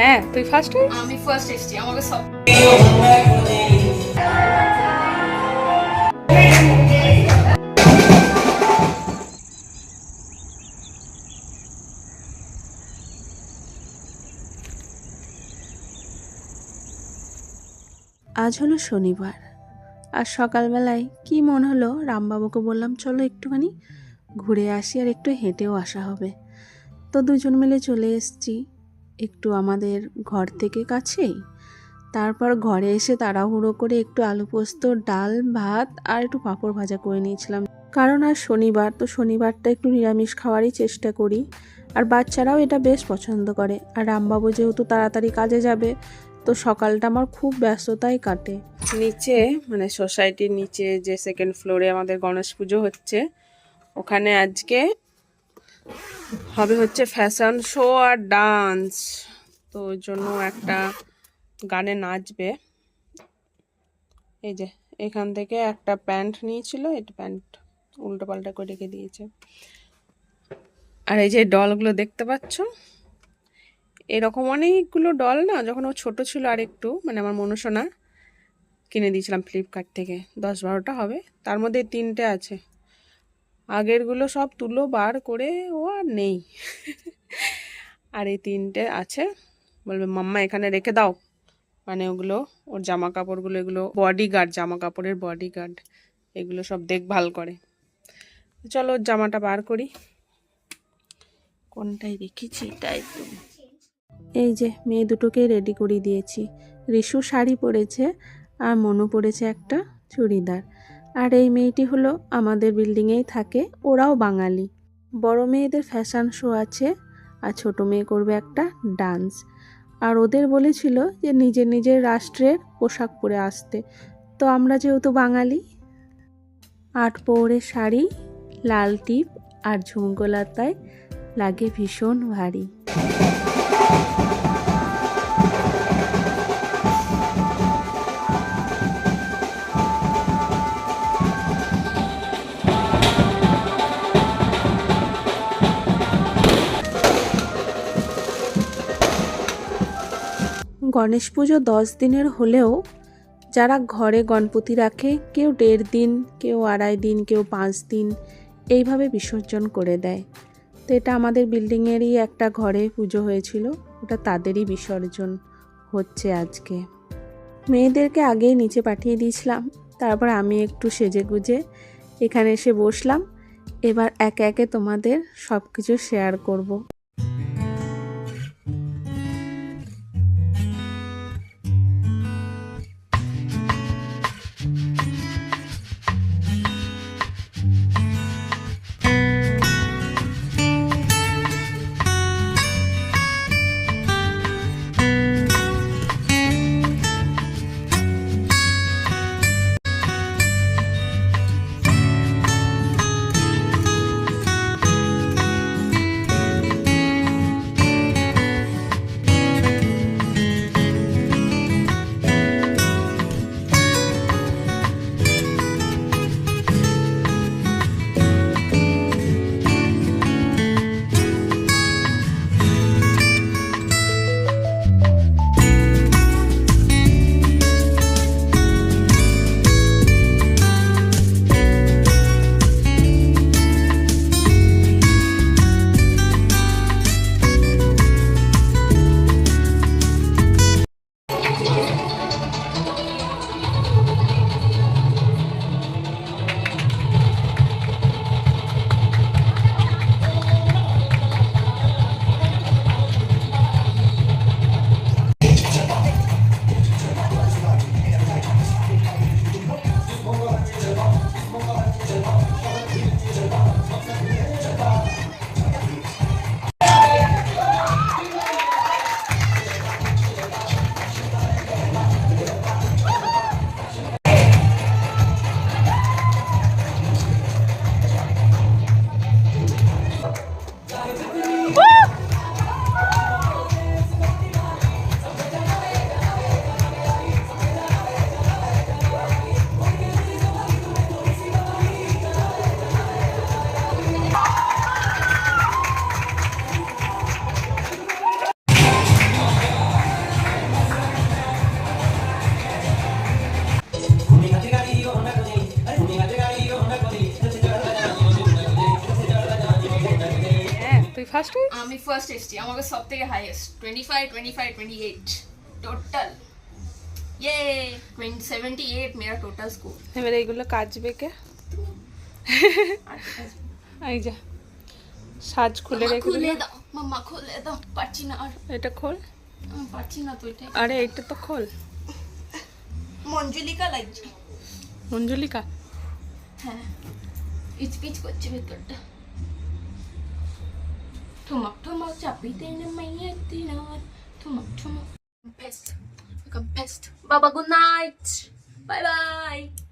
হ্যাঁ তুই ফার্স্ট আমি ফার্স্ট এসেছি আমাকে সব আজ হলো শনিবার আর সকালবেলায় কি মন হলো রামবাবুকে বললাম চলো একটুখানি ঘুরে আসি আর একটু হেঁটেও আসা হবে। তো দুজন মিলে চলে এসেছি। একটু আমাদের ঘর থেকে কাছেই। তারপর ঘরে এসে তাড়াহুড়ো করে একটু আলু পোস্ত, ডাল, ভাত আর একটু পাঁপড় ভাজা করে নিয়েছিলাম। কারণ আর শনিবার, তো শনিবারটা একটু নিরামিষ খাওয়ারই চেষ্টা করি। আর বাচ্চারাও এটা বেশ পছন্দ করে। আর রামবাবু যেহেতু তাড়াতাড়ি কাজে যাবে, তো সকালটা আমার খুব ব্যস্ততাই কাটে। নিচে মানে সোসাইটির নিচে যে সেকেন্ড ফ্লোরে আমাদের গণেশ পুজো হচ্ছে, ওখানে আজকে হবে হচ্ছে ফ্যাশন শো আর ডান্স তো ওই জন্য একটা গানে নাচবে। এই যে, এখান থেকে একটা প্যান্ট নিয়েছিল এটা প্যান্ট উল্টো পাল্টা করে রেখে দিয়েছে। আর এই যে ডলগুলো দেখতে পাচ্ছ? এরকম অনেকগুলো ডল না, যখন ও ছোট ছিল আর একটু মানে আমার মনুষণা কিনে দিয়েছিলাম ফ্লিপকার্ট থেকে, দশ বারোটা হবে। তার মধ্যে তিনটে আছে। আগেরগুলো সব তুলো বার করে ও আর নেই। আর এই তিনটে আছে। বলবে, মাম্মা, এখানে রেখে দাও। মানে ওগুলো, ওর জামা কাপড়গুলো এগুলো বডি গার্ড জামা কাপড়ের বডি গার্ড এগুলো সব দেখভাল করে। চলো, ওর জামাটা বার করি। কোনটাই রেখেছি তাই তো। এই যে, মেয়ে দুটোকে রেডি করে দিয়েছি। রিশু শাড়ি পরেছে আর মনু পরেছে একটা চুড়িদার। আর এই মেয়েটি হলো আমাদের বিল্ডিংয়েই থাকে, ওরাও বাঙালি। বড় মেয়েদের ফ্যাশন শো আছে আর ছোট মেয়ে করবে একটা ডান্স। আর ওদের বলেছিল যে নিজের নিজের রাষ্ট্রের পোশাক পরে আসতে। তো আমরা যেহেতু বাঙালি, আট পৌড়ের শাড়ি, লাল টিপ আর ঝুমকোলাতায় লাগে ভীষণ ভারী। গণেশ পুজো দশ দিনের হলেও যারা ঘরে গণপতি রাখে, কেউ দেড় দিন, কেউ আড়াই দিন, কেউ পাঁচ দিন, এইভাবে বিসর্জন করে দেয়। তো এটা আমাদের বিল্ডিংয়েরই একটা ঘরে পুজো হয়েছিল, ওটা তাদেরই বিসর্জন হচ্ছে আজকে। মেয়েদেরকে আগেই নিচে পাঠিয়ে দিয়েছিলাম, তারপর আমি একটু সেজে গুজে এখানে এসে বসলাম, এবার একে একে তোমাদের সব কিছু শেয়ার করব। ফার্স্ট আমি ফার্স্ট এসছি আমাকে সব থেকে highest twenty five twenty five twenty eight total ইয়ে টোয়েন্টি সেভেন্টি এইট মেরা টোটাল স্কোর এবার এইগুলো কাচবে কে? এই যা সাজ খুলে রেখে খুলে দাও মাম্মা খুলে দাও পারছি না আর। এটা খোল। পারছি না তো এটা। আরে এটা তো খোল। মঞ্জুলিকা লাগছে। মঞ্জুলিকা? হ্যাঁ ইচপিচ করছে ভেতরটা। Tumak, tumak, sabitin naman yung tinawan. Tumak, tumak. Pest. Like a Bye, Baba, good night. Bye-bye.